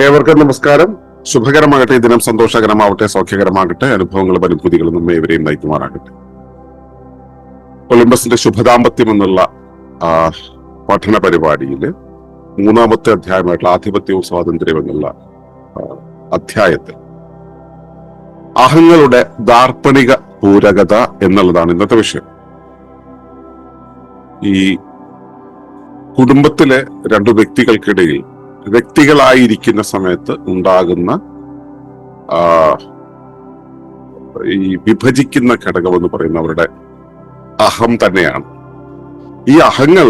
ഏവർക്കും നമസ്കാരം. ശുഭകരമാകട്ടെ. ദിനം സന്തോഷകരമാവട്ടെ സൗഖ്യകരമാകട്ടെ. അനുഭവങ്ങളും അനുഭൂതികളും നമ്മെ ഇവരെയും നയിക്കുമാറാകട്ടെ. ഒളിമ്പസിന്റെ ശുഭദാമ്പത്യം എന്നുള്ള പഠന പരിപാടിയിൽ മൂന്നാമത്തെ അധ്യായമായിട്ടുള്ള ആധിപത്യവും സ്വാതന്ത്ര്യവും എന്നുള്ള അധ്യായത്തിൽ അഹങ്ങളുടെ ദാർപ്പണിക പൂരകത എന്നുള്ളതാണ് ഇന്നത്തെ വിഷയം. ഈ കുടുംബത്തിലെ രണ്ടു വ്യക്തികൾക്കിടയിൽ വ്യക്തികളായിരിക്കുന്ന സമയത്ത് ഉണ്ടാകുന്ന ഈ വിഭജിക്കുന്ന ഘടകം എന്ന് പറയുന്ന അവരുടെ അഹം തന്നെയാണ്. ഈ അഹങ്ങൾ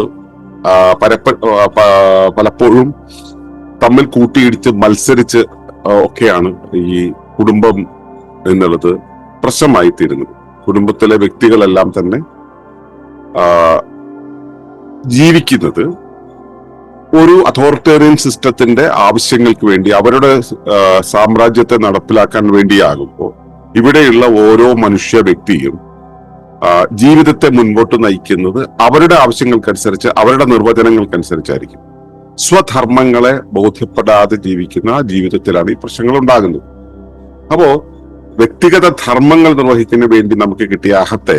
പരപ്പ പലപ്പോഴും തമ്മിൽ കൂട്ടിയിടിച്ച് മത്സരിച്ച് ഒക്കെയാണ് ഈ കുടുംബം എന്നുള്ളത് പ്രശ്നമായി തീരുന്നത് കുടുംബത്തിലെ വ്യക്തികളെല്ലാം തന്നെ ജീവിക്കുന്നത് ഒരു അതോറിറ്റേറിയൻ സിസ്റ്റത്തിന്റെ ആവശ്യങ്ങൾക്ക് വേണ്ടി അവരുടെ സാമ്രാജ്യത്തെ നടപ്പിലാക്കാൻ വേണ്ടിയാകുമ്പോൾ ഇവിടെയുള്ള ഓരോ മനുഷ്യ വ്യക്തിയും ജീവിതത്തെ മുൻപോട്ട് നയിക്കുന്നത് അവരുടെ ആവശ്യങ്ങൾക്കനുസരിച്ച് അവരുടെ നിർവചനങ്ങൾക്കനുസരിച്ചായിരിക്കും. സ്വധർമ്മങ്ങളെ ബോധ്യപ്പെടാതെ ജീവിക്കുന്ന ജീവിതത്തിലാണ് ഈ പ്രശ്നങ്ങൾ ഉണ്ടാകുന്നത് അപ്പോ വ്യക്തിഗത ധർമ്മങ്ങൾ നിർവഹിക്കുന്നതിന് വേണ്ടി നമുക്ക് കിട്ടിയ അഹത്തെ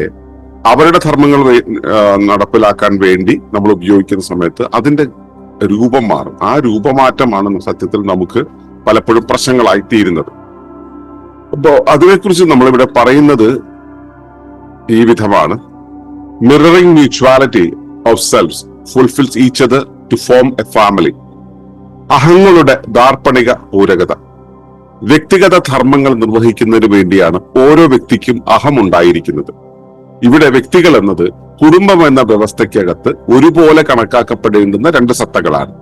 അവരുടെ ധർമ്മങ്ങൾ നടപ്പിലാക്കാൻ വേണ്ടി നമ്മൾ ഉപയോഗിക്കുന്ന സമയത്ത് അതിന്റെ രൂപം മാറും. ആ രൂപമാറ്റമാണ് സത്യത്തിൽ നമുക്ക് പലപ്പോഴും പ്രശ്നങ്ങളായി തീരുന്നത്. അപ്പോ അതിനെക്കുറിച്ച് നമ്മളിവിടെ പറയുന്നത് ഈ വിധമാണ്. Mirroring mutuality of self fulfils each other to form a family അഹങ്ങളുടെ ദാർപ്പണിക പൂരകത. വ്യക്തിഗത ധർമ്മങ്ങൾ നിർവഹിക്കുന്നതിന് വേണ്ടിയാണ് ഓരോ വ്യക്തിക്കും അഹം ഉണ്ടായിരിക്കുന്നത് ഇവിടെ വ്യക്തികൾ എന്നത് കുടുംബം എന്ന വ്യവസ്ഥയ്ക്കകത്ത് ഒരുപോലെ കണക്കാക്കപ്പെടേണ്ടുന്ന രണ്ട് സത്തകളാണ്.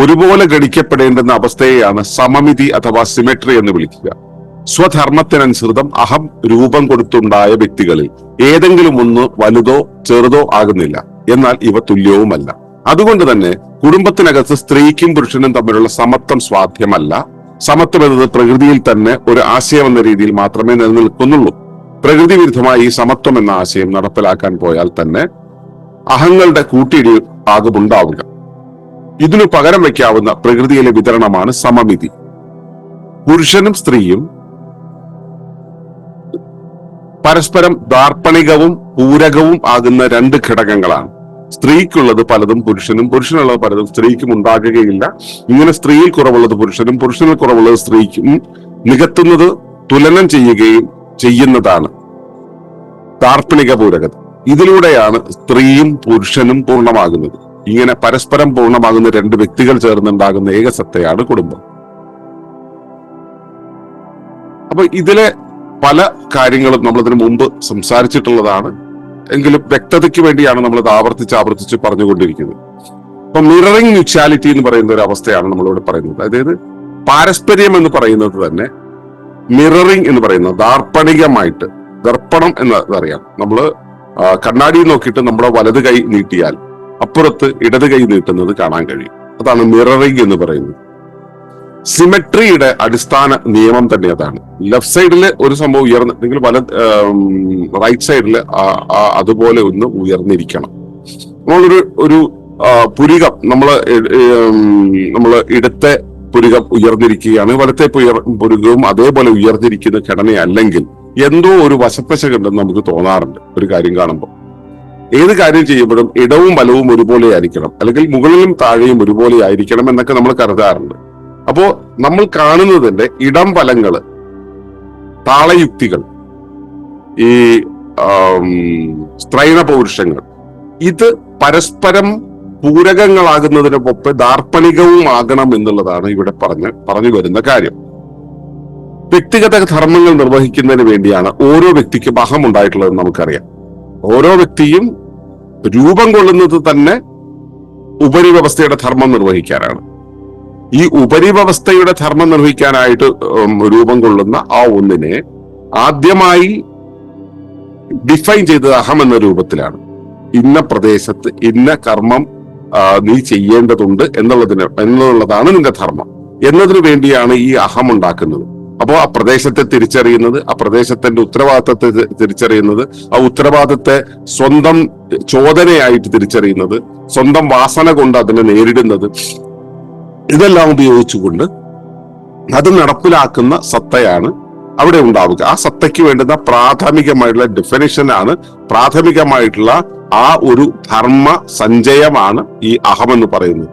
ഒരുപോലെ ഗണിക്കപ്പെടേണ്ടുന്ന അവസ്ഥയെയാണ് സമമിതി അഥവാ സിമെട്രി എന്ന് വിളിക്കുക. സ്വധർമ്മത്തിനനുസൃതം അഹം രൂപം കൊടുത്തുണ്ടായ വ്യക്തികളിൽ ഏതെങ്കിലും ഒന്ന് വലുതോ ചെറുതോ ആകുന്നില്ല. എന്നാൽ ഇവ തുല്യവുമല്ല. അതുകൊണ്ട് തന്നെ കുടുംബത്തിനകത്ത് സ്ത്രീക്കും പുരുഷനും തമ്മിലുള്ള സമത്വം സ്വാധ്യമല്ല. സമത്വം എന്നത് പ്രകൃതിയിൽ തന്നെ ഒരു ആശയം എന്ന രീതിയിൽ മാത്രമേ നിലനിൽക്കുന്നുള്ളൂ. പ്രകൃതി വിരുദ്ധമായി ഈ സമത്വം എന്ന ആശയം നടപ്പിലാക്കാൻ പോയാൽ തന്നെ അഹങ്ങളുടെ കൂട്ടിയിടി ആകുമുണ്ടാവുക. ഇതിനു പകരം വയ്ക്കാവുന്ന പ്രകൃതിയിലെ വിതരണമാണ് സമമിതി. പുരുഷനും സ്ത്രീയും പരസ്പരം ദാർപ്പണികവും പൂരകവും ആകുന്ന രണ്ട് ഘടകങ്ങളാണ്. സ്ത്രീക്കുള്ളത് പലതും പുരുഷനും പുരുഷനുള്ളത് പലതും സ്ത്രീക്കും ഉണ്ടാകുകയില്ല. ഇങ്ങനെ സ്ത്രീയിൽ കുറവുള്ളത് പുരുഷനും പുരുഷനിൽ കുറവുള്ളത് സ്ത്രീക്കും നികത്തുന്നത് തുലനം ചെയ്യുകയും ചെയ്യുന്നതാണ് താർപ്പണിക പൂരകത. ഇതിലൂടെയാണ് സ്ത്രീയും പുരുഷനും പൂർണമാകുന്നത്. ഇങ്ങനെ പരസ്പരം പൂർണമാകുന്ന രണ്ട് വ്യക്തികൾ ചേർന്നുണ്ടാകുന്ന ഏകസത്തയാണ് കുടുംബം. അപ്പൊ ഇതിലെ പല കാര്യങ്ങളും നമ്മൾ ഇതിനു മുമ്പ് സംസാരിച്ചിട്ടുള്ളതാണ്. എങ്കിലും വ്യക്തതയ്ക്ക് വേണ്ടിയാണ് നമ്മൾ ഇത് ആവർത്തിച്ച് ആവർത്തിച്ച് പറഞ്ഞുകൊണ്ടിരിക്കുന്നത്. അപ്പൊ മിററിംഗ് മ്യൂച്വാലിറ്റി എന്ന് പറയുന്ന ഒരു അവസ്ഥയാണ് നമ്മളിവിടെ പറയുന്നത്. അതായത് പാരസ്പര്യം എന്ന് പറയുന്നത് തന്നെ മിററിംഗ് എന്ന് പറയുന്ന ദാർപ്പണികമായിട്ട് ദർപ്പണം എന്ന് അറിയാം. നമ്മൾ കണ്ണാടി നോക്കിയിട്ട് നമ്മുടെ വലത് കൈ നീട്ടിയാൽ അപ്പുറത്ത് ഇടത് കൈ നീട്ടുന്നത് കാണാൻ കഴിയും. അതാണ് മിററിംഗ് എന്ന് പറയുന്നത്. സിമെട്രിയുടെ അടിസ്ഥാന നിയമം തന്നെ അതാണ്. ലെഫ്റ്റ് സൈഡിൽ ഒരു സംഭവം ഉയർന്ന് നിങ്ങൾ വല റൈറ്റ് സൈഡിൽ അതുപോലെ ഒന്ന് ഉയർന്നിരിക്കണം. നമ്മളൊരു ഒരു പുരികം നമ്മൾ നമ്മൾ ഇടത്തെ പുരികം ഉയർന്നിരിക്കുകയാണ്. വലത്തെ പുരികവും അതേപോലെ ഉയർന്നിരിക്കുന്ന ഘടനയല്ലെങ്കിൽ എന്തോ ഒരു വശപ്പശകുണ്ടെന്ന് നമുക്ക് തോന്നാറുണ്ട് ഒരു കാര്യം കാണുമ്പോൾ. ഏത് കാര്യം ചെയ്യുമ്പോഴും ഇടവും വലവും ഒരുപോലെ ആയിരിക്കണം. അല്ലെങ്കിൽ മുകളിലും താഴെയും ഒരുപോലെ ആയിരിക്കണം എന്നൊക്കെ നമ്മൾ കരുതാറുണ്ട്. അപ്പോ നമ്മൾ കാണുന്നതിന്റെ ഇടം ഫലങ്ങൾ താളയുക്തികൾ ഈ സ്ത്രൈണ പൗരുഷങ്ങൾ ഇത് പരസ്പരം പൂരകങ്ങളാകുന്നതിനൊപ്പം ദാർപ്പണികവും ആകണം എന്നുള്ളതാണ് ഇവിടെ പറഞ്ഞ് പറഞ്ഞു വരുന്ന കാര്യം. വ്യക്തിഗത ധർമ്മങ്ങൾ നിർവഹിക്കുന്നതിന് വേണ്ടിയാണ് ഓരോ വ്യക്തിക്കും അഹം ഉണ്ടായിട്ടുള്ളതെന്ന് നമുക്കറിയാം. ഓരോ വ്യക്തിയും രൂപം കൊള്ളുന്നത് തന്നെ ഉപരിവ്യവസ്ഥയുടെ ധർമ്മം നിർവഹിക്കാനാണ്. ഈ ഉപരിവ്യവസ്ഥയുടെ ധർമ്മം നിർവഹിക്കാനായിട്ട് രൂപം കൊള്ളുന്ന ആ ഒന്നിനെ ആദ്യമായി ഡിഫൈൻ ചെയ്തത് അഹം എന്ന രൂപത്തിലാണ്. ഇന്ന പ്രദേശത്ത് ഇന്ന കർമ്മം നീ ചെയ്യേണ്ടതുണ്ട് എന്നുള്ളതിന് എന്നുള്ളതാണ് നിന്റെ ധർമ്മം. എന്നതിനു വേണ്ടിയാണ് ഈ അഹം ഉണ്ടാക്കുന്നത്. അപ്പോൾ ആ പ്രദേശത്തെ തിരിച്ചറിയുന്നത് ആ പ്രദേശത്തിന്റെ ഉത്തരവാദിത്തത്തെ തിരിച്ചറിയുന്നത് ആ ഉത്തരവാദിത്തത്തെ സ്വന്തം ചോദനയായിട്ട് തിരിച്ചറിയുന്നത് സ്വന്തം വാസന കൊണ്ട് അതിനെ നേരിടുന്നത് ഇതെല്ലാം ഉപയോഗിച്ചുകൊണ്ട് അത് നടപ്പിലാക്കുന്ന സത്തയാണ് അവിടെ ഉണ്ടാവുക. ആ സത്തയ്ക്ക് വേണ്ടുന്ന പ്രാഥമികമായിട്ടുള്ള ഡെഫിനേഷനാണ് പ്രാഥമികമായിട്ടുള്ള ആ ഒരു ധർമ്മ സഞ്ചയമാണ് ഈ അഹം എന്ന് പറയുന്നത്.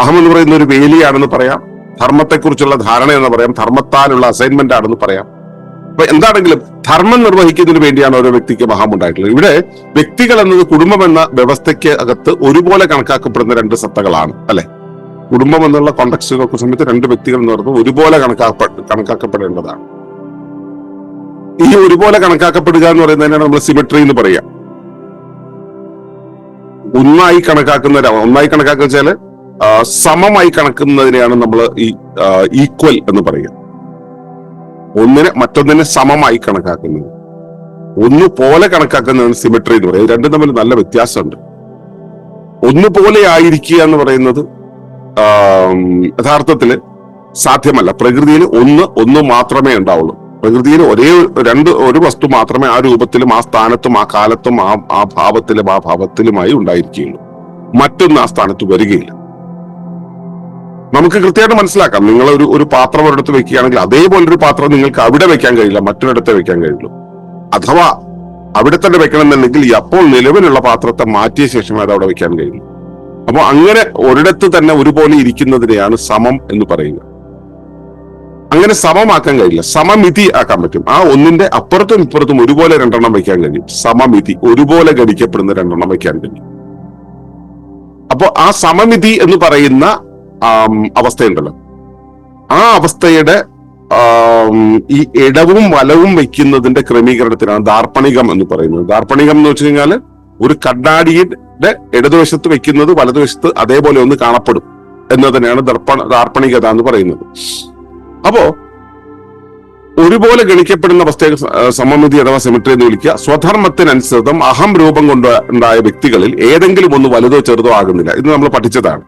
അഹം എന്ന് പറയുന്ന ഒരു വേലിയാണെന്ന് പറയാം. ധർമ്മത്തെക്കുറിച്ചുള്ള ധാരണ എന്ന് പറയാം. ധർമ്മത്താലുള്ള അസൈൻമെന്റ് ആണെന്ന് പറയാം. അപ്പൊ എന്താണെങ്കിലും ധർമ്മം നിർവഹിക്കുന്നതിന് വേണ്ടിയാണ് ഓരോ വ്യക്തിക്ക് മഹാം ഉണ്ടായിട്ടുള്ളത്. ഇവിടെ വ്യക്തികൾ എന്നത് കുടുംബം എന്ന വ്യവസ്ഥയ്ക്ക് അകത്ത് ഒരുപോലെ കണക്കാക്കപ്പെടുന്ന രണ്ട് സത്തകളാണ് അല്ലെ? കുടുംബം എന്നുള്ള കോണ്ടക്സ്റ്റുകൾക്ക് സമയത്ത് രണ്ട് വ്യക്തികൾ എന്ന് പറയുന്നത് ഒരുപോലെ കണക്കാക്ക കണക്കാക്കപ്പെടേണ്ടതാണ്. ഈ ഒരുപോലെ കണക്കാക്കപ്പെടുക എന്ന് പറയുന്നതിനാണ് നമ്മൾ സിമെട്രി എന്ന് പറയാം ഒന്നായി കണക്കാക്കുന്ന ഒന്നായി കണക്കാക്കുക വെച്ചാൽ സമമായി കണക്കുന്നതിനെയാണ് നമ്മൾ ഈ ഈക്വൽ എന്ന് പറയുക. ഒന്നിനെ മറ്റൊന്നിനെ സമമായി കണക്കാക്കുന്നത്. ഒന്ന് പോലെ കണക്കാക്കുന്നതാണ് സിമെട്രി എന്ന് പറയുന്നത് രണ്ടും തമ്മിൽ നല്ല വ്യത്യാസമുണ്ട്. ഒന്ന് പോലെ ആയിരിക്കുക എന്ന് പറയുന്നത് യഥാർത്ഥത്തിൽ സാധ്യമല്ല. പ്രകൃതിയിൽ ഒന്ന് ഒന്ന് മാത്രമേ ഉണ്ടാവുള്ളൂ. പ്രകൃതിയിൽ ഒരേ രണ്ട് ഒരു വസ്തു മാത്രമേ ആ രൂപത്തിലും ആ സ്ഥാനത്തും ആ കാലത്തും ആ ആ ഭാവത്തിലും ആ ഭാവത്തിലുമായി ഉണ്ടായിരിക്കുകയുള്ളൂ. മറ്റൊന്ന് ആ സ്ഥാനത്ത് വരികയില്ല. നമുക്ക് കൃത്യമായിട്ട് മനസ്സിലാക്കാം. നിങ്ങൾ ഒരു ഒരു പാത്രം ഒരിടത്ത് വെക്കുകയാണെങ്കിൽ അതേപോലെ ഒരു പാത്രം നിങ്ങൾക്ക് അവിടെ വെക്കാൻ കഴിയില്ല മറ്റൊരിടത്തെ വെക്കാൻ കഴിയുള്ളൂ. അഥവാ അവിടെ തന്നെ വെക്കണമെന്നുണ്ടെങ്കിൽ ഈ അപ്പോൾ നിലവിലുള്ള പാത്രത്തെ മാറ്റിയ ശേഷമേ അത് അവിടെ വെക്കാൻ കഴിയുള്ളൂ. അപ്പൊ അങ്ങനെ ഒരിടത്ത് തന്നെ ഒരുപോലെ ഇരിക്കുന്നതിനെയാണ് സമം എന്ന് പറയുക. അങ്ങനെ സമമാക്കാൻ കഴിയില്ല. സമമിതി ആക്കാൻ പറ്റും. ആ ഒന്നിന്റെ അപ്പുറത്തും ഇപ്പുറത്തും ഒരുപോലെ രണ്ടെണ്ണം വയ്ക്കാൻ കഴിയും. സമമിതി ഒരുപോലെ ഗണിക്കപ്പെടുന്ന രണ്ടെണ്ണം വയ്ക്കാൻ കഴിയും. അപ്പോൾ ആ സമമിതി എന്ന് പറയുന്ന അവസ്ഥയുണ്ടല്ലോ. ആ അവസ്ഥയുടെ ഈ ഇടവും വലവും വയ്ക്കുന്നതിന്റെ ക്രമീകരണത്തിനാണ് ദാർപ്പണികം എന്ന് പറയുന്നത്. ദാർപ്പണികം എന്ന് വെച്ച് കഴിഞ്ഞാൽ ഒരു കണ്ണാടിയുടെ ഇടതുവശത്ത് വെക്കുന്നത് വലതുവശത്ത് അതേപോലെ ഒന്ന് കാണപ്പെടും. എന്ന് തന്നെയാണ് ദർപ്പണ ദാർപ്പണികത എന്ന് പറയുന്നത്. അപ്പോ ഒരുപോലെ ഗണിക്കപ്പെടുന്ന അവസ്ഥയെ സമമിതി അഥവാ സെമിട്രി എന്ന് വിളിക്കുക. സ്വധർമ്മത്തിനനുസൃതം അഹം രൂപം കൊണ്ട് ഉണ്ടായ വ്യക്തികളിൽ ഏതെങ്കിലും ഒന്ന് വലുതോ ചെറുതോ ആകുന്നില്ല. ഇത് നമ്മൾ പഠിച്ചതാണ്.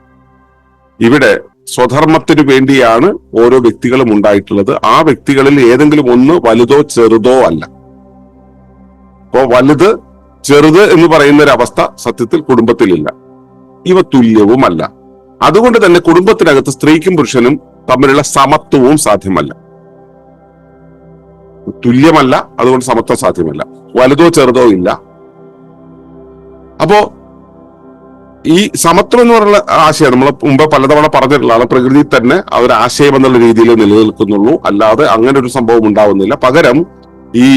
ഇവിടെ സ്വധർമ്മത്തിന് വേണ്ടിയാണ് ഓരോ വ്യക്തികളും ഉണ്ടായിട്ടുള്ളത്. ആ വ്യക്തികളിൽ ഏതെങ്കിലും ഒന്ന് വലുതോ ചെറുതോ അല്ല. അപ്പോ വലുത് ചെറുത് എന്ന് പറയുന്ന ഒരു അവസ്ഥ സത്യത്തിൽ കുടുംബത്തിലില്ല. ഇവ തുല്യവുമല്ല. അതുകൊണ്ട് തന്നെ കുടുംബത്തിനകത്ത് സ്ത്രീക്കും പുരുഷനും തമ്മിലുള്ള സമത്വവും സാധ്യമല്ല. തുല്യമല്ല അതുകൊണ്ട് സമത്വം സാധ്യമല്ല. വലുതോ ചെറുതോ ഇല്ല. അപ്പോ ഈ സമത്വം എന്ന് പറയുന്ന ആശയം നമ്മൾ മുമ്പ് പലതവണ പറഞ്ഞിട്ടുള്ളതാണ് പ്രകൃതി തന്നെ ഒരു ആശയം എന്നുള്ള രീതിയിൽ നിലനിൽക്കുന്നുള്ളൂ. അല്ലാതെ അങ്ങനെ ഒരു സംഭവം ഉണ്ടാവുന്നില്ല. പകരം ഈ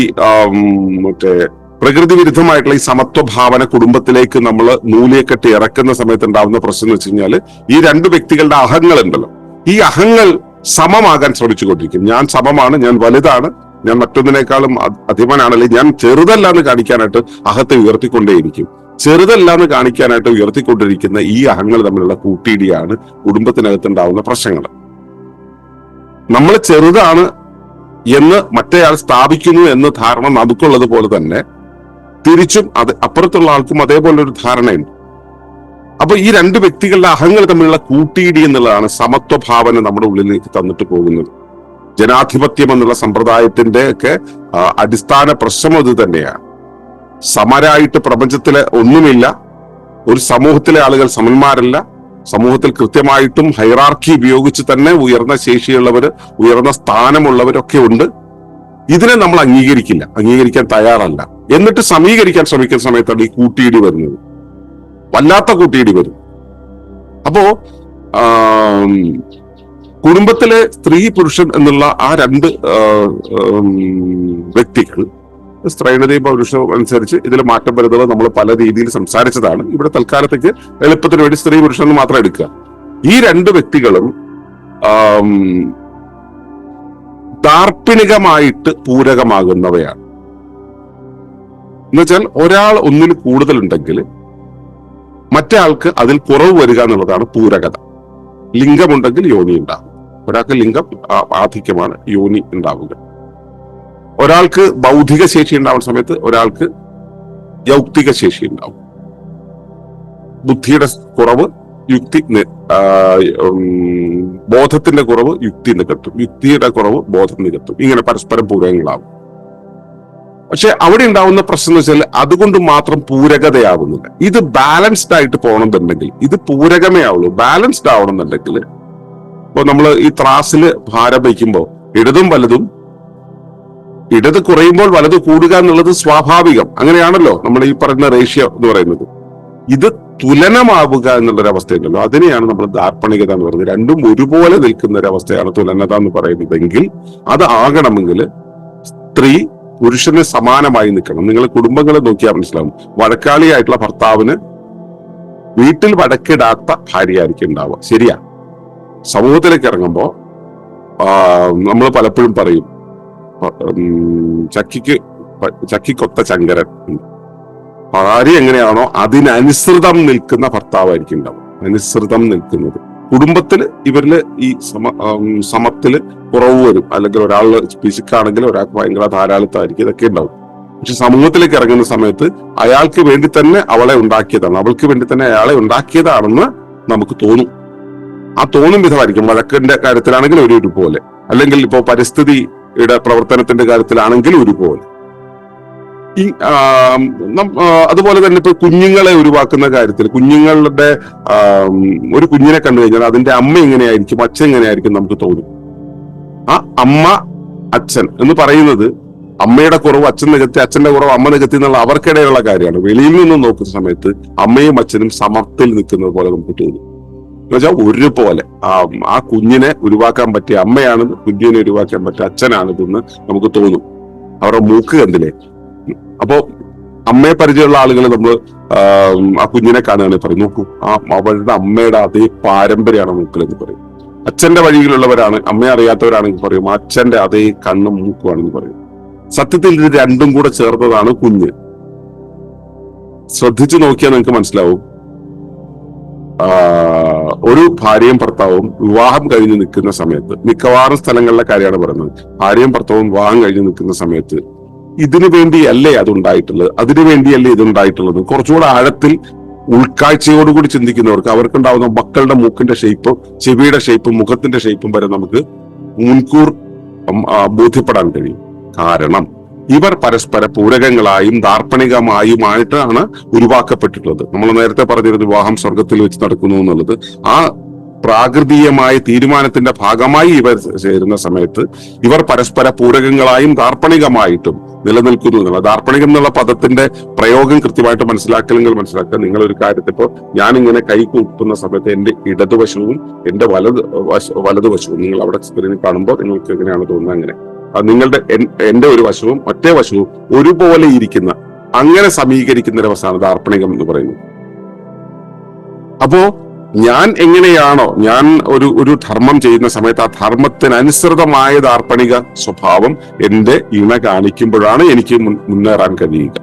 മറ്റേ പ്രകൃതി വിരുദ്ധമായിട്ടുള്ള ഈ സമത്വ ഭാവന കുടുംബത്തിലേക്ക് നമ്മൾ നൂലിയെ കെട്ടി ഇറക്കുന്ന സമയത്ത് ഉണ്ടാവുന്ന പ്രശ്നം എന്ന് വെച്ച് കഴിഞ്ഞാൽ ഈ രണ്ട് വ്യക്തികളുടെ അഹങ്ങൾ ഉണ്ടല്ലോ. ഈ അഹങ്ങൾ സമമാകാൻ ശ്രമിച്ചുകൊണ്ടിരിക്കും ഞാൻ സമമാണ് ഞാൻ വലുതാണ് ഞാൻ മറ്റൊന്നിനേക്കാളും അധിമനാണ് അല്ലെങ്കിൽ ഞാൻ ചെറുതല്ല എന്ന് കാണിക്കാനായിട്ട് അഹത്തെ ഉയർത്തിക്കൊണ്ടേയിരിക്കും. ചെറുതല്ല എന്ന് കാണിക്കാനായിട്ട് ഉയർത്തിക്കൊണ്ടിരിക്കുന്ന ഈ അഹങ്ങൾ തമ്മിലുള്ള കൂട്ടിയിടിയാണ് കുടുംബത്തിനകത്തുണ്ടാവുന്ന പ്രശ്നങ്ങൾ. നമ്മൾ ചെറുതാണ് എന്ന് മറ്റേയാൾ സ്ഥാപിക്കുന്നു എന്ന് ധാരണ നമുക്കുള്ളത് പോലെ തന്നെ തിരിച്ചും അത് അപ്പുറത്തുള്ള ആൾക്കും അതേപോലെ ഒരു ധാരണയുണ്ട്. അപ്പൊ ഈ രണ്ട് വ്യക്തികളുടെ അഹങ്ങൾ തമ്മിലുള്ള കൂട്ടിയിടി എന്നുള്ളതാണ് സമത്വ ഭാവന നമ്മുടെ ഉള്ളിലേക്ക് തന്നിട്ട് പോകുന്നത്. ജനാധിപത്യം എന്നുള്ള സമ്പ്രദായത്തിന്റെ ഒക്കെ അടിസ്ഥാന പ്രശ്നം അത് തന്നെയാണ്. സമരായിട്ട് പ്രപഞ്ചത്തിലെ ഒന്നുമില്ല. ഒരു സമൂഹത്തിലെ ആളുകൾ സമന്മാരല്ല. സമൂഹത്തിൽ കൃത്യമായിട്ടും ഹൈറാർക്കി ഉപയോഗിച്ച് തന്നെ ഉയർന്ന ശേഷിയുള്ളവര് ഉയർന്ന സ്ഥാനമുള്ളവരൊക്കെ ഉണ്ട്. ഇതിനെ നമ്മൾ അംഗീകരിക്കില്ല. അംഗീകരിക്കാൻ തയ്യാറല്ല. എന്നിട്ട് സമീകരിക്കാൻ ശ്രമിക്കുന്ന സമയത്താണ് ഈ കൂട്ടിയിടി വരുന്നത്. വല്ലാത്ത കൂട്ടിയിടി വരും. അപ്പോ കുടുംബത്തിലെ സ്ത്രീ പുരുഷൻ എന്നുള്ള ആ രണ്ട് വ്യക്തികൾ സ്ത്രൈണതയും പൗരുഷവും അനുസരിച്ച് ഇതിൽ മാറ്റം വരുന്നത് നമ്മൾ പല രീതിയിൽ സംസാരിച്ചതാണ്. ഇവിടെ തൽക്കാലത്തേക്ക് എളുപ്പത്തിന് വേണ്ടി സ്ത്രീ പുരുഷൻ മാത്രം എടുക്കുക. ഈ രണ്ട് വ്യക്തികളും ദാർപ്പണികമായിട്ട് പൂരകമാകുന്നവയാണ്. എന്നുവെച്ചാൽ ഒരാൾ ഒന്നിൽ കൂടുതലുണ്ടെങ്കിൽ മറ്റേ ആൾക്ക് അതിൽ കുറവ് വരിക എന്നുള്ളതാണ് പൂരകത ലിംഗമുണ്ടെങ്കിൽ യോനി ഉണ്ടാകും ഒരാൾക്ക് ലിംഗം ആധിക്യമാണ് യോനി ഉണ്ടാവുക. ഒരാൾക്ക് ബൗദ്ധിക ശേഷി ഉണ്ടാവുന്ന സമയത്ത് ഒരാൾക്ക് യൗക്തിക ശേഷി ഉണ്ടാവും. ബുദ്ധിയുടെ കുറവ് യുക്തി ബോധത്തിന്റെ കുറവ് യുക്തി നികത്തും. യുക്തിയുടെ കുറവ് ബോധം നികത്തും. ഇങ്ങനെ പരസ്പരം പൂരകങ്ങളാവും. പക്ഷെ അവിടെ ഉണ്ടാവുന്ന പ്രശ്നം എന്ന് വെച്ചാൽ അതുകൊണ്ട് മാത്രം പൂരകതയാവുന്നില്ല ഇത് ബാലൻസ്ഡ് ആയിട്ട് പോകണമെന്നുണ്ടെങ്കിൽ ഇത് പൂരകമേ ആവുള്ളൂ. ബാലൻസ്ഡ് ആവണമെന്നുണ്ടെങ്കിൽ ഇപ്പൊ നമ്മൾ ഈ ത്രാസിൽ ഭാരം വയ്ക്കുമ്പോൾ ഇടതും വലതും ഇടത് കുറയുമ്പോൾ വലത് കൂടുക എന്നുള്ളത് സ്വാഭാവികം. അങ്ങനെയാണല്ലോ നമ്മൾ ഈ പറയുന്ന റേഷ്യോ എന്ന് പറയുന്നത്. ഇത് തുലനമാവുക എന്നുള്ളൊരു അവസ്ഥയുണ്ടല്ലോ അതിനെയാണ് നമ്മൾ ദാർപ്പണികത എന്ന് പറയുന്നത്. രണ്ടും ഒരുപോലെ നിൽക്കുന്ന ഒരു അവസ്ഥയാണ് തുലനത എന്ന് പറയുന്നതെങ്കിൽ അത് ആകണമെങ്കിൽ സ്ത്രീ പുരുഷന് സമാനമായി നിൽക്കണം. നിങ്ങൾ കുടുംബങ്ങളെ നോക്കിയാൽ മനസ്സിലാവും. വഴക്കാളിയായിട്ടുള്ള ഭർത്താവിന് വീട്ടിൽ വഴക്കിടാത്ത ഭാര്യയായിരിക്കും ഉണ്ടാവുക. ശരിയാ? സമൂഹത്തിലേക്ക് ഇറങ്ങുമ്പോൾ നമ്മൾ പലപ്പോഴും പറയും ചക്കിക്ക് ചക്കിക്കൊത്ത ചങ്കരൻ. ഭാര്യ എങ്ങനെയാണോ അതിനനുസൃതം നിൽക്കുന്ന ഭർത്താവായിരിക്കും ഉണ്ടാവും അനുസൃതം നിൽക്കുന്നത്. കുടുംബത്തിൽ ഇവരിൽ ഈ സമ സമത്തിൽ കുറവ് വരും. അല്ലെങ്കിൽ ഒരാൾ പിശുക്കാണെങ്കിൽ ഒരാൾക്ക് ഭയങ്കര ധാരാളിത്തായിരിക്കും. ഇതൊക്കെ ഉണ്ടാവും. പക്ഷെ സമൂഹത്തിലേക്ക് ഇറങ്ങുന്ന സമയത്ത് അയാൾക്ക് വേണ്ടി തന്നെ അവളെ ഉണ്ടാക്കിയതാണ്. അവൾക്ക് വേണ്ടി തന്നെ അയാളെ ഉണ്ടാക്കിയതാണെന്ന് നമുക്ക് തോന്നും. ആ തോന്നും വിധമായിരിക്കും. വഴക്കിന്റെ കാര്യത്തിലാണെങ്കിൽ ഒരു ഒരുപോലെ. അല്ലെങ്കിൽ ഇപ്പോ പരിസ്ഥിതിയുടെ പ്രവർത്തനത്തിന്റെ കാര്യത്തിലാണെങ്കിൽ ഒരുപോലെ. ഈ അതുപോലെ തന്നെ ഇപ്പൊ കുഞ്ഞുങ്ങളെ ഒഴിവാക്കുന്ന കാര്യത്തിൽ കുഞ്ഞുങ്ങളുടെ ഒരു കുഞ്ഞിനെ കണ്ടു കഴിഞ്ഞാൽ അതിന്റെ അമ്മ എങ്ങനെയായിരിക്കും അച്ഛൻ എങ്ങനെയായിരിക്കും നമുക്ക് തോന്നും. ആ അമ്മ അച്ഛൻ എന്ന് പറയുന്നത് അമ്മയുടെ കുറവ് അച്ഛൻ നികത്തി അച്ഛന്റെ കുറവ് അമ്മ നികത്തി എന്നുള്ള അവർക്കിടയിലുള്ള കാര്യമാണ്. വെളിയിൽ നിന്നും നോക്കുന്ന സമയത്ത് അമ്മയും അച്ഛനും സമത്തിൽ നിൽക്കുന്നത് പോലെ നമുക്ക് തോന്നും. എന്നുവെച്ചാൽ ഒരുപോലെ ആ ആ കുഞ്ഞിനെ ഒഴിവാക്കാൻ പറ്റിയ അമ്മയാണ് കുഞ്ഞിനെ ഒഴിവാക്കാൻ പറ്റിയ അച്ഛനാണിതെന്ന് നമുക്ക് തോന്നും. അവരുടെ മൂക്ക് കണ്ടില്ലേ? അപ്പോ അമ്മയെ പരിചയമുള്ള ആളുകൾ നമ്മൾ ആ കുഞ്ഞിനെ കാണുകയാണെങ്കിൽ പറയും നോക്കൂ ആ അവളുടെ അമ്മയുടെ അതേ പാരമ്പര്യമാണ് മൂക്കിൽ എന്ന് പറയും. അച്ഛന്റെ വഴിയിലുള്ളവരാണ് അമ്മയെ അറിയാത്തവരാണെങ്കിൽ പറയും അച്ഛന്റെ അതേ കണ്ണും മൂക്കുമാണെന്ന് പറയും. സത്യത്തിൽ ഇത് രണ്ടും കൂടെ ചേർന്നതാണ് കുഞ്ഞ്. ശ്രദ്ധിച്ചു നോക്കിയാൽ നിങ്ങൾക്ക് മനസ്സിലാവും. ഒരു ഭാര്യയും ഭർത്താവും വിവാഹം കഴിഞ്ഞ് നിൽക്കുന്ന സമയത്ത് മിക്കവാറും സ്ഥലങ്ങളിലെ കാര്യമാണ് പറയുന്നത്. ഭാര്യയും ഭർത്താവും വിവാഹം കഴിഞ്ഞ് നിൽക്കുന്ന സമയത്ത് ഇതിനു വേണ്ടിയല്ലേ അത് ഉണ്ടായിട്ടുള്ളത് അതിനു വേണ്ടിയല്ലേ ഇത് ഉണ്ടായിട്ടുള്ളത് കുറച്ചുകൂടെ ആഴത്തിൽ ഉൾക്കാഴ്ചയോടുകൂടി ചിന്തിക്കുന്നവർക്ക് അവർക്കുണ്ടാവുന്ന മക്കളുടെ മൂക്കിന്റെ ഷേപ്പും ചെവിയുടെ ഷേപ്പും മുഖത്തിന്റെ ഷേപ്പും വരെ നമുക്ക് മുൻകൂർ ബോധ്യപ്പെടാൻ കഴിയും. കാരണം ഇവർ പരസ്പര പൂരകങ്ങളായും ദാർപ്പണികമായുമായിട്ടാണ് ഉരുവാക്കപ്പെട്ടിട്ടുള്ളത്. നമ്മൾ നേരത്തെ പറഞ്ഞിരുന്നു വിവാഹം സ്വർഗത്തിൽ വെച്ച് നടക്കുന്നു എന്നുള്ളത്. ആ പ്രാകൃതീയമായ തീരുമാനത്തിന്റെ ഭാഗമായി ഇവർ ചേരുന്ന സമയത്ത് ഇവർ പരസ്പര പൂരകങ്ങളായും ദാർപ്പണികമായിട്ടും നിലനിൽക്കുന്നു എന്നുള്ളത് ദാർപ്പണികം എന്നുള്ള പദത്തിന്റെ പ്രയോഗം കൃത്യമായിട്ട് മനസ്സിലാക്കലെങ്കിൽ മനസ്സിലാക്കുക. നിങ്ങൾ ഒരു കാര്യത്തെ ഇപ്പോ ഞാൻ ഇങ്ങനെ കൈ കൂട്ടുന്ന സമയത്ത് എന്റെ ഇടതുവശവും എന്റെ വലത് വലതുവശവും നിങ്ങൾ അവിടെ സ്ക്രീനിൽ കാണുമ്പോൾ നിങ്ങൾക്ക് എങ്ങനെയാണ് തോന്നുന്നത് അങ്ങനെ. നിങ്ങളുടെ എന്റെ ഒരു വശവും മറ്റേ വശവും ഒരുപോലെ ഇരിക്കുന്ന അങ്ങനെ സമീകരിക്കുന്ന ഒരു അവസ്ഥയാണ് ദാർപ്പണികം എന്ന് പറയുന്നത്. അപ്പോ ഞാൻ എങ്ങനെയാണോ ഞാൻ ഒരു ഒരു ധർമ്മം ചെയ്യുന്ന സമയത്ത് ആ ധർമ്മത്തിനനുസൃതമായ ദാർപ്പണിക സ്വഭാവം എന്റെ ഇണ കാണിക്കുമ്പോഴാണ് എനിക്ക് മുന്നേറാൻ കഴിയുക.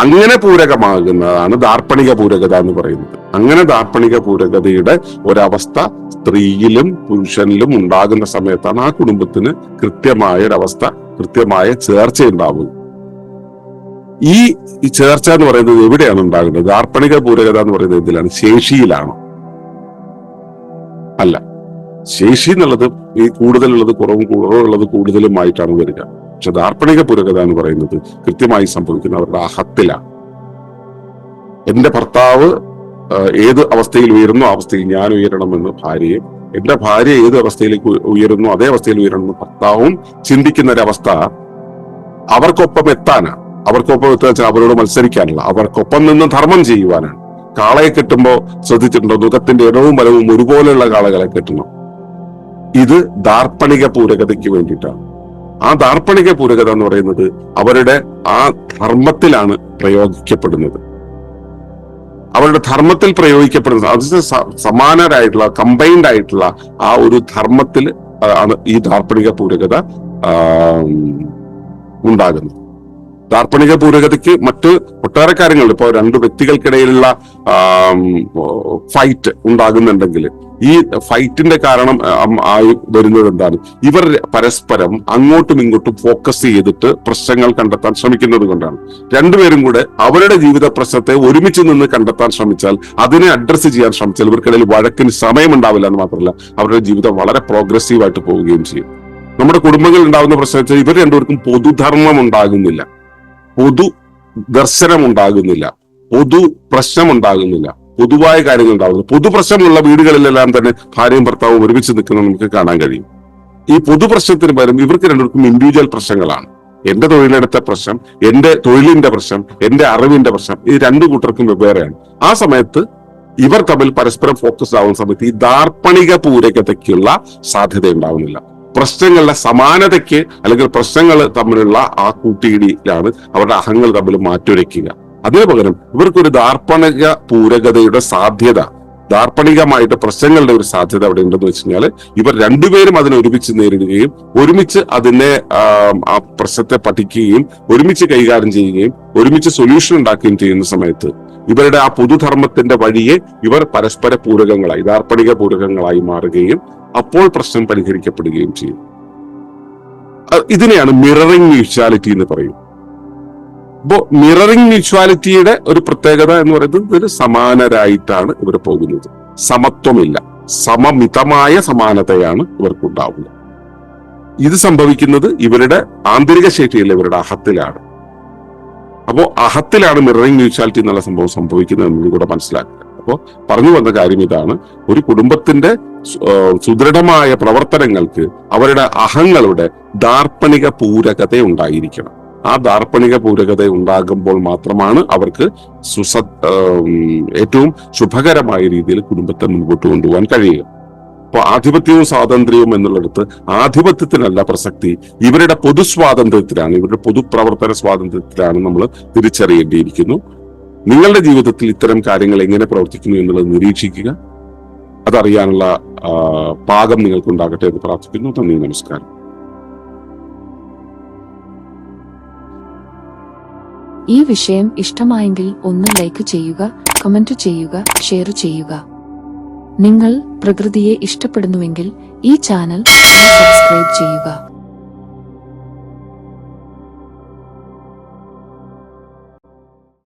അങ്ങനെ പൂരകമാകുന്നതാണ് ദാർപ്പണിക പൂരകത എന്ന് പറയുന്നത്. അങ്ങനെ ദാർപ്പണിക പൂരകതയുടെ ഒരവസ്ഥ സ്ത്രീയിലും പുരുഷനിലും ഉണ്ടാകുന്ന സമയത്താണ് ആ കുടുംബത്തിന് കൃത്യമായ ഒരവസ്ഥ കൃത്യമായ ചേർച്ച ഉണ്ടാവുക. ഈ ചേർച്ച എന്ന് പറയുന്നത് എവിടെയാണ് ഉണ്ടാകുന്നത്? ദാർപ്പണിക പൂരകത എന്ന് പറയുന്നത് ഇതിലാണ് ശേഷിയിലാണോ? അല്ല. ശേഷി എന്നുള്ളത് ഈ കൂടുതലുള്ളത് കുറവും കുറവുള്ളത് കൂടുതലുമായിട്ടാണ് വരിക. പക്ഷെ ദാർപ്പണിക പുരോഗത എന്ന് പറയുന്നത് കൃത്യമായി സംഭവിക്കുന്ന അവരുടെ അഹത്തിലാണ് എന്റെ ഭർത്താവ് ഏത് അവസ്ഥയിൽ ഉയരുന്നു അവസ്ഥയിൽ ഞാൻ ഉയരണമെന്ന് ഭാര്യയും എന്റെ ഭാര്യ ഏത് അവസ്ഥയിലേക്ക് ഉയരുന്നു അതേ അവസ്ഥയിൽ ഉയരണമെന്ന് ഭർത്താവും ചിന്തിക്കുന്ന ഒരവസ്ഥ അവർക്കൊപ്പം എത്താനാണ്. അവർക്കൊപ്പം എത്തുക അവരോട് മത്സരിക്കാനല്ല അവർക്കൊപ്പം നിന്ന് ധർമ്മം ചെയ്യുവാനാണ്. കാളയെ കെട്ടുമ്പോ ശ്രദ്ധിച്ചിട്ടുണ്ടോ? മുഖത്തിന്റെ ഇടവും വലവും ഒരുപോലെയുള്ള കാളകളെ കെട്ടണം. ഇത് ദാർപ്പണിക പൂരകതയ്ക്ക് വേണ്ടിയിട്ടാണ്. ആ ദാർപ്പണിക പൂരകത എന്ന് പറയുന്നത് അവരുടെ ആ ധർമ്മത്തിലാണ് പ്രയോഗിക്കപ്പെടുന്നത്. അവരുടെ ധർമ്മത്തിൽ പ്രയോഗിക്കപ്പെടുന്നത് അത് സമാനരായിട്ടുള്ള കമ്പൈൻഡ് ആയിട്ടുള്ള ആ ഒരു ധർമ്മത്തിൽ ആണ് ഈ ദാർപ്പണിക പൂരകത ഉണ്ടാകുന്നത്. ദാർപ്പണിക പൂരകതയ്ക്ക് മറ്റ് ഒട്ടേറെ കാര്യങ്ങളുണ്ട്. ഇപ്പോൾ രണ്ട് വ്യക്തികൾക്കിടയിലുള്ള ഫൈറ്റ് ഉണ്ടാകുന്നുണ്ടെങ്കിൽ ഈ ഫൈറ്റിന്റെ കാരണം ആയി വരുന്നത് എന്താണ്? ഇവർ പരസ്പരം അങ്ങോട്ടും ഇങ്ങോട്ടും ഫോക്കസ് ചെയ്തിട്ട് പ്രശ്നങ്ങൾ കണ്ടെത്താൻ ശ്രമിക്കുന്നത് കൊണ്ടാണ്. രണ്ടുപേരും കൂടെ അവരുടെ ജീവിത പ്രശ്നത്തെ ഒരുമിച്ച് നിന്ന് കണ്ടെത്താൻ ശ്രമിച്ചാൽ അതിനെ അഡ്രസ്സ് ചെയ്യാൻ ശ്രമിച്ചാൽ ഇവർക്കിടയിൽ വഴക്കിന് സമയമുണ്ടാവില്ല എന്ന് മാത്രമല്ല അവരുടെ ജീവിതം വളരെ പ്രോഗ്രസീവ് ആയിട്ട് പോവുകയും ചെയ്യും. നമ്മുടെ കുടുംബങ്ങളിൽ ഉണ്ടാകുന്ന പ്രശ്നം വെച്ചാൽ ഇവർ രണ്ടുപേർക്കും പൊതുധർമ്മം ഉണ്ടാകുന്നില്ല. പൊതു ദർശനം ഉണ്ടാകുന്നില്ല പൊതു പ്രശ്നം ഉണ്ടാകുന്നില്ല പൊതുവായ കാര്യങ്ങൾ ഉണ്ടാകുന്നു പൊതു പ്രശ്നമുള്ള വീടുകളിലെല്ലാം തന്നെ ഭാര്യയും ഭർത്താവും ഒരുമിച്ച് നിൽക്കുന്നത് നമുക്ക് കാണാൻ കഴിയും. ഈ പൊതു പ്രശ്നത്തിന് പകരം ഇവർക്ക് രണ്ടുപേർക്കും ഇൻഡിവിജ്വൽ പ്രശ്നങ്ങളാണ്. എന്റെ തൊഴിലെടുത്ത പ്രശ്നം എന്റെ തൊഴിലിന്റെ പ്രശ്നം എന്റെ അറിവിന്റെ പ്രശ്നം ഇത് രണ്ടു കൂട്ടർക്കും വെവ്വേറെയാണ്. ആ സമയത്ത് ഇവർ തമ്മിൽ പരസ്പരം ഫോക്കസ് ആവുന്ന സമയത്ത് ഈ ദാർപ്പണിക പൂരകതയ്ക്കുള്ള സാധ്യത ഉണ്ടാവുന്നില്ല പ്രശ്നങ്ങളുടെ സമാനതയ്ക്ക് അല്ലെങ്കിൽ പ്രശ്നങ്ങൾ തമ്മിലുള്ള ആ കൂട്ടിയിടിയിലാണ് അവരുടെ അഹങ്ങൾ തമ്മിൽ മാറ്റുരയ്ക്കുക അതിനു പകരം ഇവർക്കൊരു ദാർപ്പണിക പൂരകതയുടെ സാധ്യത ദാർപ്പണികമായിട്ട് പ്രശ്നങ്ങളുടെ ഒരു സാധ്യത അവിടെ ഉണ്ടെന്ന് വെച്ച് കഴിഞ്ഞാൽ ഇവർ രണ്ടുപേരും അതിനെ ഒരുമിച്ച് നേരിടുകയും ഒരുമിച്ച് അതിനെ ആ പ്രശ്നത്തെ പഠിക്കുകയും ഒരുമിച്ച് കൈകാര്യം ചെയ്യുകയും ഒരുമിച്ച് സൊല്യൂഷൻ ഉണ്ടാക്കുകയും ചെയ്യുന്ന സമയത്ത് ഇവരുടെ ആ പൊതുധർമ്മത്തിന്റെ വഴിയെ ഇവർ പരസ്പര പൂരകങ്ങളായി ദാർപ്പണിക പൂരകങ്ങളായി മാറുകയും അപ്പോൾ പ്രശ്നം പരിഹരിക്കപ്പെടുകയും ചെയ്യും. ഇതിനെയാണ് മിററിംഗ് മ്യൂച്വാലിറ്റി എന്ന് പറയും. അപ്പോ മിററിംഗ് മ്യൂച്വാലിറ്റിയുടെ ഒരു പ്രത്യേകത എന്ന് പറയുന്നത് ഇതിന് സമാനരായിട്ടാണ് ഇവർ പോകുന്നത്. സമത്വമില്ല. സമമിതമായ സമാനതയാണ് ഇവർക്കുണ്ടാവുന്നത് ഇത് സംഭവിക്കുന്നത് ഇവരുടെ ആന്തരിക ശേഷിയിൽ ഇവരുടെ അഹത്തിലാണ്. അപ്പോ അഹത്തിലാണ് മിററിംഗ് മ്യൂച്വാലിറ്റി എന്നുള്ള സംഭവം സംഭവിക്കുന്നത് എന്നത് കൂടെ മനസ്സിലാക്കുക. അപ്പോ പറഞ്ഞു വന്ന കാര്യം ഇതാണ്. ഒരു കുടുംബത്തിന്റെ സുദൃഢമായ പ്രവർത്തനങ്ങൾക്ക് അവരുടെ അഹങ്ങളുടെ ദാർപ്പണിക പൂരകത ഉണ്ടായിരിക്കണം. ആ ദാർപ്പണിക പൂരകത ഉണ്ടാകുമ്പോൾ മാത്രമാണ് അവർക്ക് സുസ ഏറ്റവും ശുഭകരമായ രീതിയിൽ കുടുംബത്തെ മുൻപോട്ട് കൊണ്ടുപോകാൻ കഴിയുക. അപ്പൊ ആധിപത്യവും സ്വാതന്ത്ര്യവും എന്നുള്ളിടത്ത് ആധിപത്യത്തിനല്ല പ്രസക്തി ഇവരുടെ പൊതു സ്വാതന്ത്ര്യത്തിലാണ് ഇവരുടെ പൊതുപ്രവർത്തന സ്വാതന്ത്ര്യത്തിലാണ് നമ്മൾ തിരിച്ചറിയേണ്ടിയിരിക്കുന്നു. നിങ്ങളുടെ ജീവിതത്തിൽ ഇത്തരം കാര്യങ്ങൾ എങ്ങനെ പ്രവർത്തിക്കുന്നു എന്നുള്ളത് നിരീക്ഷിക്കുക. അതറിയാനുള്ള പാകം നിങ്ങൾക്കുണ്ടാകട്ടെ എന്ന് പ്രാർത്ഥിക്കുന്നു. നന്ദി നമസ്കാരം. ഈ വിഷയം ഇഷ്ടമായെങ്കിൽ ഒന്ന് ലൈക്ക് ചെയ്യുക കമന്റ് ചെയ്യുക ഷെയർ ചെയ്യുക. നിങ്ങൾ പ്രകൃതിയെ ഇഷ്ടപ്പെടുന്നുവെങ്കിൽ ഈ ചാനൽ സബ്സ്ക്രൈബ് ചെയ്യുക.